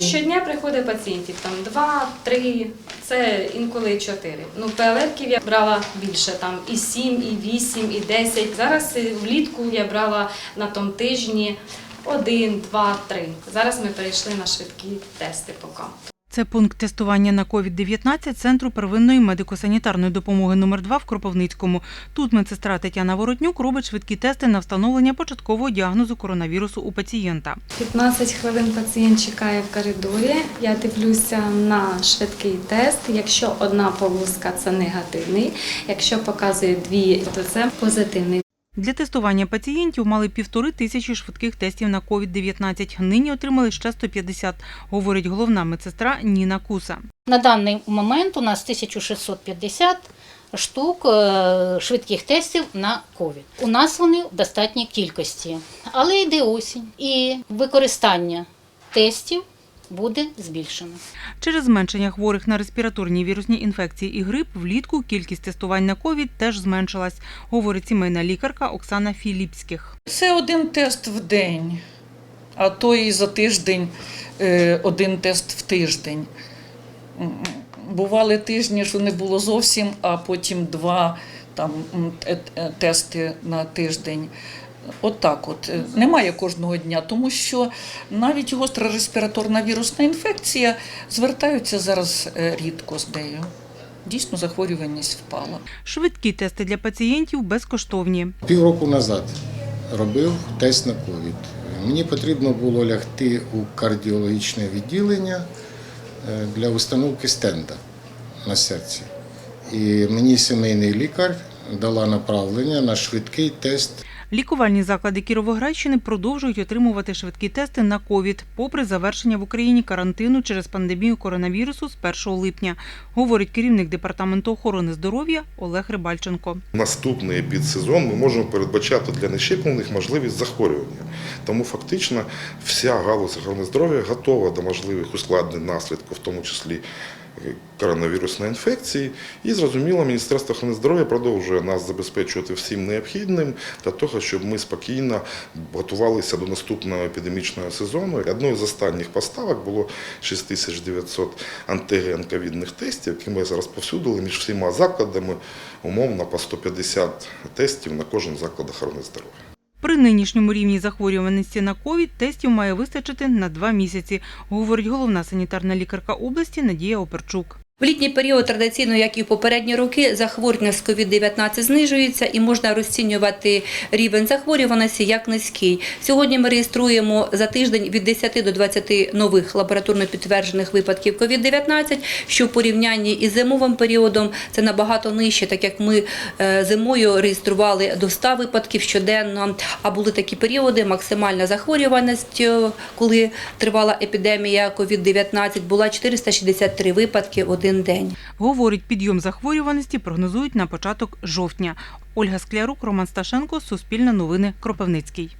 Щодня приходить пацієнтів там два, три, це інколи чотири. Ну, пелетків я брала більше, там і сім, і вісім, і десять. Зараз е, влітку я брала на тому тижні один, два, три. Зараз ми перейшли на швидкі тести поки. Це пункт тестування на COVID-19 Центру первинної медико-санітарної допомоги номер 2 в Кропивницькому. Тут медсестра Тетяна Воротнюк робить швидкі тести на встановлення початкового діагнозу коронавірусу у пацієнта. 15 хвилин пацієнт чекає в коридорі. Я дивлюся на швидкий тест. Якщо одна полоска це негативний, якщо показує дві, то це позитивний. Для тестування пацієнтів мали півтори тисячі швидких тестів на COVID-19. Нині отримали ще 150, говорить головна медсестра Ніна Куса. На даний момент у нас 1650 штук е, швидких тестів на ковід. У нас вони в достатній кількості, але йде осінь, і використання тестів буде збільшено. Через зменшення хворих на респіраторні вірусні інфекції і грип влітку кількість тестувань на ковід теж зменшилась, говорить сімейна лікарка Оксана Філіпських. Це один тест в день, а то і за тиждень е, один тест в тиждень. Бували тижні, що не було зовсім, а потім два там, те- те- тести на тиждень. От так от. Е, Немає кожного дня, тому що навіть гостра респіраторна вірусна інфекція звертаються зараз е, рідко з нею. Дійсно, захворюваність впала. Швидкі тести для пацієнтів безкоштовні. Півроку назад робив тест на ковід. Мені потрібно було лягти у кардіологічне відділення е, для установки стенда на серці. І мені сімейний лікар дала направлення на швидкий тест Лікувальні заклади Кіровоградщини продовжують отримувати швидкі тести на ковід, попри завершення в Україні карантину через пандемію коронавірусу з 1 липня, говорить керівник департаменту охорони здоров'я Олег Рибальченко. наступний епідсезон ми можемо передбачати для нещеплених можливість захворювання. Тому фактично вся галузь охорони здоров'я готова до можливих ускладнень наслідків, в тому числі коронавірусної інфекції. І зрозуміло, Міністерство охорони здоров'я продовжує нас забезпечувати всім необхідним для того, щоб ми спокійно готувалися до наступного епідемічного сезону. Одною з останніх поставок було 6900 антиген ковідних тестів, які ми зараз повсюдили між всіма закладами, умовно по 150 тестів на кожен заклад охорони здоров'я. При нинішньому рівні захворюваності на ковід тестів має вистачити на два місяці, говорить головна санітарна лікарка області Надія Оперчук. В літній період традиційно, як і в попередні роки, захворювання з COVID-19 знижується і можна розцінювати рівень захворюваності як низький. Сьогодні ми реєструємо за тиждень від 10 до 20 нових лабораторно підтверджених випадків COVID-19, що в порівнянні із зимовим періодом це набагато нижче, так як ми е, зимою реєстрували до 100 випадків щоденно, а були такі періоди, максимальна захворюваність, е, коли тривала епідемія COVID-19, була 463 випадки в один день. Говорить, підйом захворюваності прогнозують на початок жовтня. Ольга Склярук, Роман Сташенко, Суспільне новини, Кропивницький.